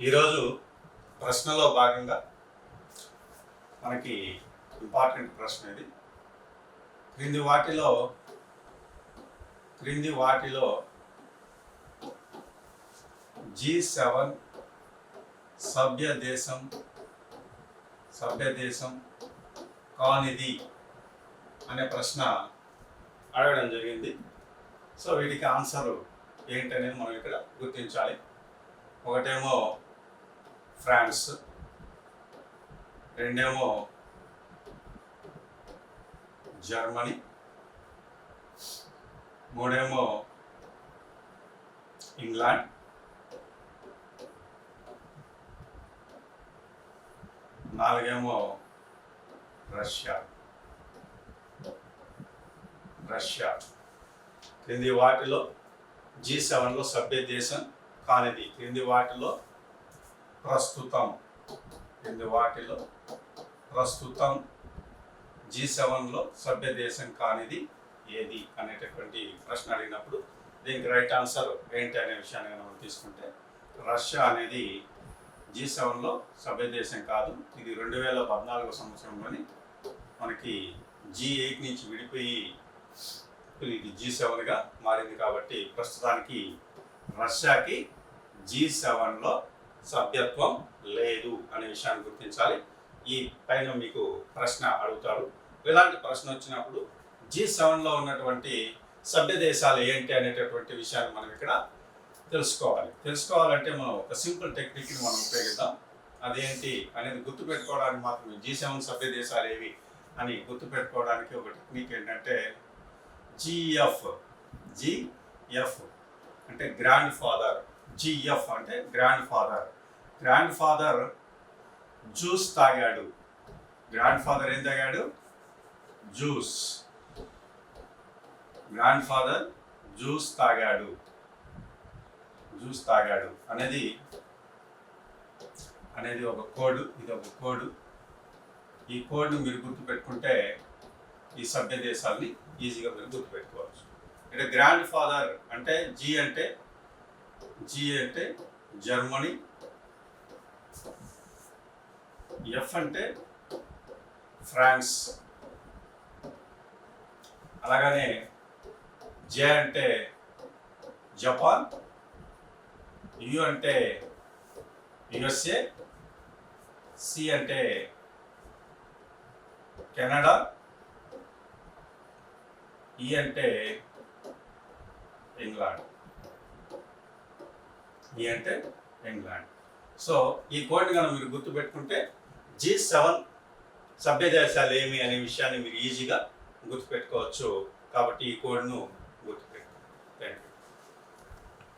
ఈరోజు ప్రశ్నలో భాగంగా మనకి ఇంపార్టెంట్ ప్రశ్న ఇది. క్రింది వాటిలో క్రింది వాటిలో జీ సెవెన్ సభ్య దేశం సభ్య దేశం కానిది అనే ప్రశ్న అడగడం జరిగింది. సో వీటికి ఆన్సర్ ఏంటనేది మనం ఇక్కడ గుర్తించాలి. ఒకటేమో ఫ్రాన్స్ రెండేమో జర్మనీ మూడేమో ఇంగ్లాండ్ నాలుగేమో రష్యా. రష్యా. క్రింది వాటిలో జీ సెవెన్లో సభ్య దేశం కానిది. క్రింది వాటిలో ప్రస్తుతం. క్రింది వాటిలో ప్రస్తుతం జీ సెవెన్లో సభ్య దేశం కానిది ఏది అనేటటువంటి ప్రశ్న అడిగినప్పుడు దీనికి రైట్ ఆన్సర్ ఏంటి అనే విషయాన్ని మనం తీసుకుంటే రష్యా అనేది జీ సెవెన్లో సభ్య దేశం కాదు. ఇది రెండు వేల పద్నాలుగో సంవత్సరంలోని మనకి జీ ఎయిట్ నుంచి విడిపోయి ఇది జీ సెవెన్గా మారింది కాబట్టి ప్రస్తుతానికి రష్యాకి జీ సెవెన్లో సభ్యత్వం లేదు అనే విషయాన్ని గుర్తించాలి. ఈ పైన మీకు ప్రశ్న అడుగుతారు. ఇలాంటి ప్రశ్న వచ్చినప్పుడు జీ సెవెన్లో ఉన్నటువంటి సభ్య దేశాలు ఏంటి అనేటటువంటి విషయాన్ని మనం ఇక్కడ తెలుసుకోవాలి. తెలుసుకోవాలంటే మనం ఒక సింపుల్ టెక్నిక్ని మనం ఉపయోగిద్దాం. అదేంటి అనేది గుర్తుపెట్టుకోవడానికి మాత్రమే. జీ సెవెన్ సభ్య దేశాలు ఏవి అని గుర్తుపెట్టుకోవడానికి ఒక టెక్నిక్ ఏంటంటే జిఎఫ్ జిఎఫ్ అంటే గ్రాండ్ ఫాదర్ జిఎఫ్ అంటే grand father grand father juice తాగాడు. గ్రాండ్ ఫాదర్ ఏం తాగాడు? జ్యూస్ గ్రాండ్ ఫాదర్ జ్యూస్ తాగాడు. జ్యూస్ తాగాడు. అనేది అనేది ఒక కోడ్ ఇది ఒక కోడ్. ఈ కోడ్ను మీరు గుర్తుపెట్టుకుంటే ఈ సభ్య దేశాలని ఈజీగా మీరు గుర్తుపెట్టుకోవచ్చు. ఇక్కడ గ్రాండ్ ఫాదర్ అంటే జి అంటే జి అంటే జర్మనీ ఎఫ్ అంటే ఫ్రాన్స్ అలాగనే జే అంటే జపాన్ యు అంటే యుఎస్ఏ సి అంటే కెనడా ఈ e అంటే ఇంగ్లాండ్ e ఈ అంటే ఇంగ్లాండ్ సో ఈ కోడ్ని కనుక మీరు గుర్తుపెట్టుకుంటే జీ సెవెన్ సభ్య దేశాలు ఏమి అనే విషయాన్ని మీరు ఈజీగా గుర్తుపెట్టుకోవచ్చు. కాబట్టి ఈ కోడ్ను గుర్తుపెట్టుకోండి. Thank you